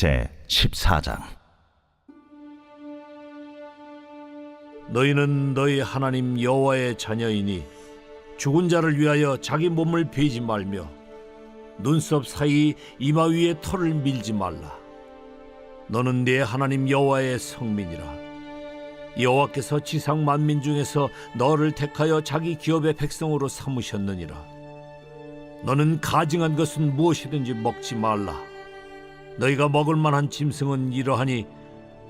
제 14장 너희는 너희 하나님 여호와의 자녀이니 죽은 자를 위하여 자기 몸을 베지 말며 눈썹 사이 이마 위에 털을 밀지 말라. 너는 네 하나님 여호와의 성민이라. 여호와께서 지상 만민 중에서 너를 택하여 자기 기업의 백성으로 삼으셨느니라. 너는 가증한 것은 무엇이든지 먹지 말라. 너희가 먹을 만한 짐승은 이러하니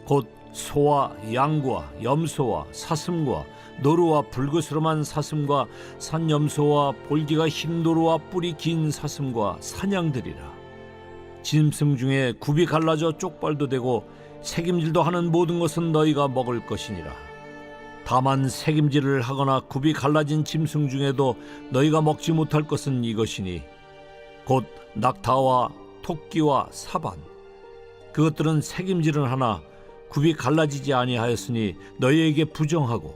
곧 소와 양과 염소와 사슴과 노루와 불그스름한 사슴과 산염소와 볼기가 흰 노루와 뿔이 긴 사슴과 사냥들이라. 짐승 중에 굽이 갈라져 쪽발도 되고 색임질도 하는 모든 것은 너희가 먹을 것이니라. 다만 색임질을 하거나 굽이 갈라진 짐승 중에도 너희가 먹지 못할 것은 이것이니 곧 낙타와 토끼와 사반. 그것들은 색임질은 하나 굽이 갈라지지 아니하였으니 너희에게 부정하고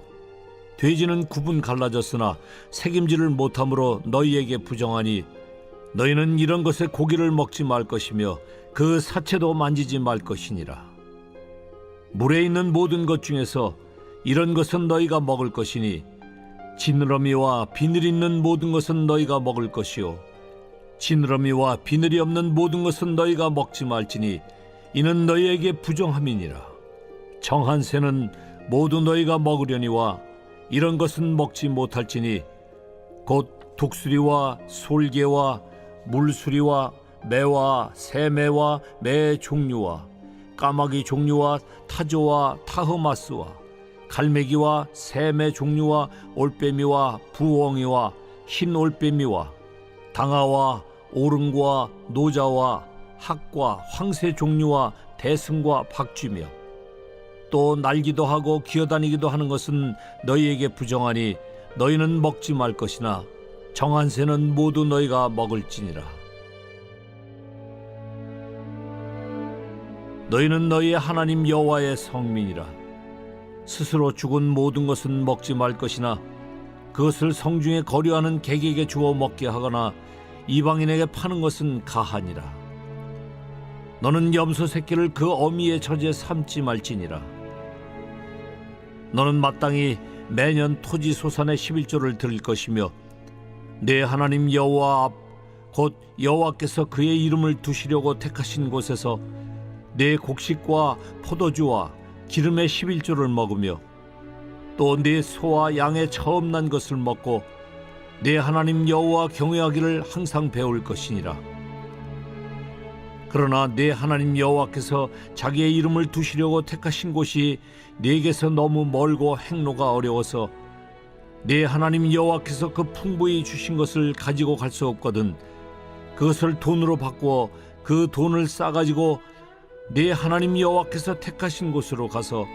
돼지는 굽은 갈라졌으나 색임질을 못함으로 너희에게 부정하니 너희는 이런 것의 고기를 먹지 말 것이며 그 사체도 만지지 말 것이니라. 물에 있는 모든 것 중에서 이런 것은 너희가 먹을 것이니 지느러미와 비늘 있는 모든 것은 너희가 먹을 것이요 지느러미와 비늘이 없는 모든 것은 너희가 먹지 말지니 이는 너희에게 부정함이니라. 정한 새는 모두 너희가 먹으려니와 이런 것은 먹지 못할지니 곧 독수리와 솔개와 물수리와 매와 새매와 매 종류와 까마귀 종류와 타조와 타흐마스와 갈매기와 새매 종류와 올빼미와 부엉이와 흰 올빼미와 당아와 오름과 노자와 학과 황새 종류와 대승과 박쥐며 또 날기도 하고 기어다니기도 하는 것은 너희에게 부정하니 너희는 먹지 말 것이나 정한 새는 모두 너희가 먹을지니라. 너희는 너희의 하나님 여호와의 성민이라. 스스로 죽은 모든 것은 먹지 말 것이나 그것을 성중에 거류하는 객에게 주어 먹게 하거나 이방인에게 파는 것은 가하니라. 너는 염소 새끼를 그 어미의 젖에 삼지 말지니라. 너는 마땅히 매년 토지 소산의 11조를 드릴 것이며 내 하나님 여호와 앞 곧 여호와께서 그의 이름을 두시려고 택하신 곳에서 내 곡식과 포도주와 기름의 11조를 먹으며 또내 소와 양의 처음 난 것을 먹고 내 하나님 여호와 경외하기를 항상 배울 것이니라. 그러나 내 하나님 여호와께서 자기의 이름을 두시려고 택하신 곳이 네게서 너무 멀고 행로가 어려워서 내 하나님 여호와께서 그 풍부히 주신 것을 가지고 갈 수 없거든 그것을 돈으로 바꾸어 그 돈을 싸가지고 내 하나님 여호와께서 택하신 곳으로 가서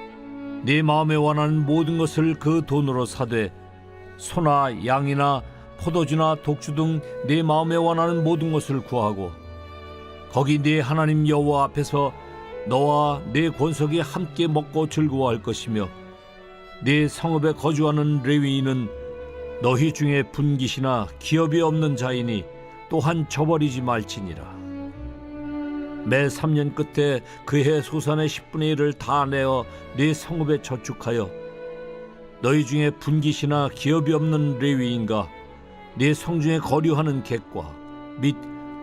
내 마음에 원하는 모든 것을 그 돈으로 사되 소나 양이나 포도주나 독주 등내 마음에 원하는 모든 것을 구하고 거기 네 하나님 여호와 앞에서 너와 네 권속이 함께 먹고 즐거워할 것이며 네 성읍에 거주하는 레위인은 너희 중에 분깃이나 기업이 없는 자이니 또한 저버리지 말지니라 매 3년 끝에 그해 소산의 10분의 1을 다 내어 네 성읍에 저축하여 너희 중에 분깃이나 기업이 없는 레위인과 네 성중에 거류하는 객과 및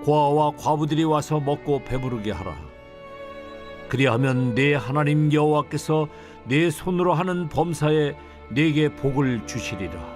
고아와 과부들이 와서 먹고 배부르게 하라. 그리하면 내 하나님 여호와께서 내 손으로 하는 범사에 내게 복을 주시리라.